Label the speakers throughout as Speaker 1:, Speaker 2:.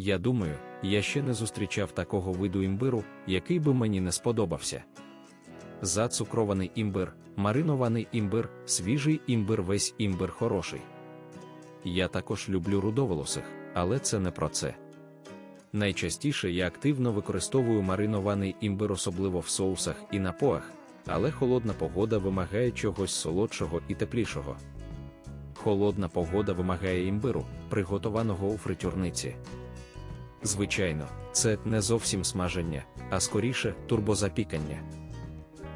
Speaker 1: Я думаю, я ще не зустрічав такого виду імбиру, який би мені не сподобався. Зацукрований імбир, маринований імбир, свіжий імбир, весь імбир хороший. Я також люблю рудоволосих, але це не про це. Найчастіше я активно використовую маринований імбир, особливо в соусах і напоях, але холодна погода вимагає чогось солодшого і теплішого. Холодна погода вимагає імбиру, приготованого у фритюрниці. Звичайно, це не зовсім смаження, а скоріше турбозапікання.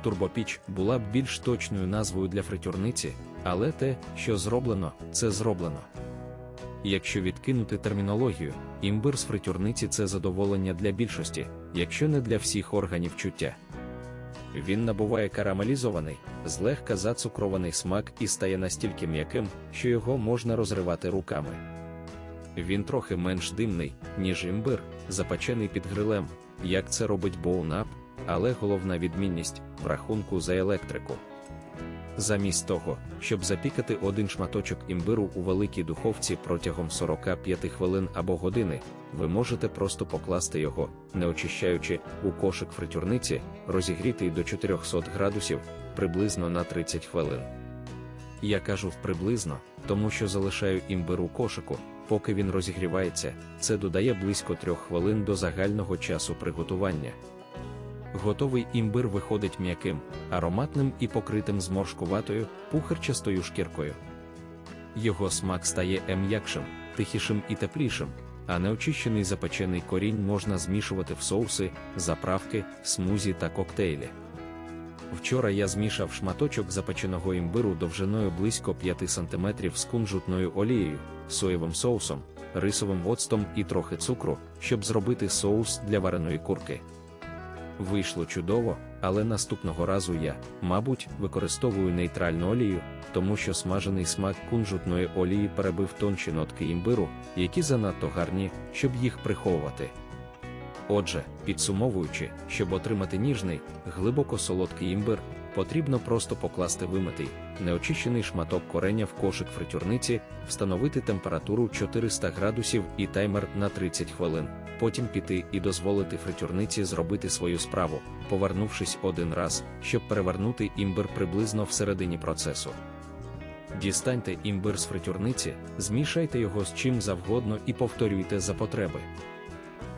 Speaker 1: Турбопіч була б більш точною назвою для фритюрниці, але те, що зроблено, це зроблено. Якщо відкинути термінологію, імбир з фритюрниці це задоволення для більшості, якщо не для всіх органів чуття. Він набуває карамелізований, злегка зацукрований смак і стає настільки м'яким, що його можна розривати руками. Він трохи менш димний, ніж імбир, запечений під грилем, як це робить боунап, але головна відмінність в рахунку за електрику. Замість того, щоб запікати один шматочок імбиру у великій духовці протягом 45 хвилин або години, ви можете просто покласти його, не очищаючи, у кошик фритюрниці, розігрітий до 400 градусів приблизно на 30 хвилин. Я кажу приблизно, тому що залишаю імбир у кошику, поки він розігрівається, це додає близько 3 хвилин до загального часу приготування. Готовий імбир виходить м'яким, ароматним і покритим зморшкуватою, пухарчастою шкіркою. Його смак стає м'якшим, тихішим і теплішим, а неочищений запечений корінь можна змішувати в соуси, заправки, смузі та коктейлі. Вчора я змішав шматочок запеченого імбиру довжиною близько 5 см з кунжутною олією, соєвим соусом, рисовим оцтом і трохи цукру, щоб зробити соус для вареної курки. Вийшло чудово, але наступного разу я, мабуть, використовую нейтральну олію, тому що смажений смак кунжутної олії перебив тонші нотки імбиру, які занадто гарні, щоб їх приховувати. Отже, підсумовуючи, щоб отримати ніжний, глибоко солодкий імбир, потрібно просто покласти вимитий, неочищений шматок кореня в кошик фритюрниці, встановити температуру 400 градусів і таймер на 30 хвилин, потім піти і дозволити фритюрниці зробити свою справу, повернувшись один раз, щоб перевернути імбир приблизно всередині процесу. Дістаньте імбир з фритюрниці, змішайте його з чим завгодно і повторюйте за потреби.